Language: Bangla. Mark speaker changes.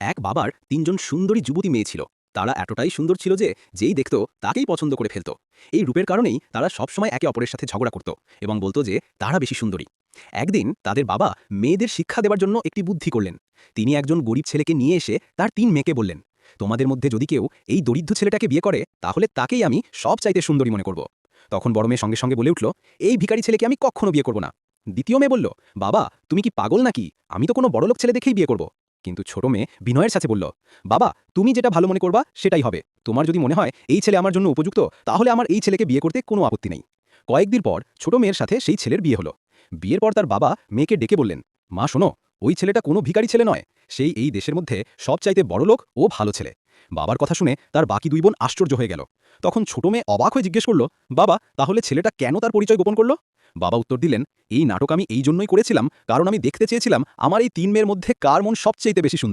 Speaker 1: এক বাবার তিনজন সুন্দরী যুবতী মেয়ে ছিল। তারা এতটাই সুন্দর ছিল যে, যেই দেখত তাকেই পছন্দ করে ফেলত। এই রূপের কারণেই তারা সবসময় একে অপরের সাথে ঝগড়া করত এবং বলতো যে, তারা বেশি সুন্দরী। একদিন তাদের বাবা মেয়েদের শিক্ষা দেওয়ার জন্য একটি বুদ্ধি করলেন। তিনি একজন গরিব ছেলেকে নিয়ে এসে তার তিন মেয়েকে বললেন, তোমাদের মধ্যে যদি কেউ এই দরিদ্র ছেলেটাকে বিয়ে করে, তাহলে তাকেই আমি সব চাইতে সুন্দরী মনে করব। তখন বড় মেয়ে সঙ্গে সঙ্গে বলে উঠল, এই ভিখারি ছেলেকে আমি কখনো বিয়ে করব না। দ্বিতীয় মেয়ে বলল, বাবা, তুমি কি পাগল নাকি? আমি তো কোনো বড়লোক ছেলে দেখেই বিয়ে করব। কিন্তু ছোট মেয়ে বিনয়ের সাথে বলল, বাবা, তুমি যেটা ভালো মনে করবা, সেটাই হবে। তোমার যদি মনে হয় এই ছেলে আমার জন্য উপযুক্ত, তাহলে আমার এই ছেলেকে বিয়ে করতে কোনো আপত্তি নেই। কয়েকদিন পর ছোট মেয়ের সাথে সেই ছেলের বিয়ে হলো। বিয়ের পর তার বাবা মেয়েকে ডেকে বললেন, মা, শোনো, ওই ছেলেটা কোনো ভিকারি ছেলে নয়। সেই এই দেশের মধ্যে সবচাইতে বড় লোক ও ভালো ছেলে। বাবার কথা শুনে তার বাকি দুই বোন আশ্চর্য হয়ে গেল। তখন ছোট মেয়ে অবাক হয়ে জিজ্ঞেস করল, বাবা, তাহলে ছেলেটা কেন তার পরিচয় গোপন করল? বাবা উত্তর দিলেন, এই নাটক আমি এই জন্যই করেছিলাম, কারণ আমি দেখতে চেয়েছিলাম আমার এই তিন মেয়ের মধ্যে কার মন সবচেয়েতে বেশি সুন্দর।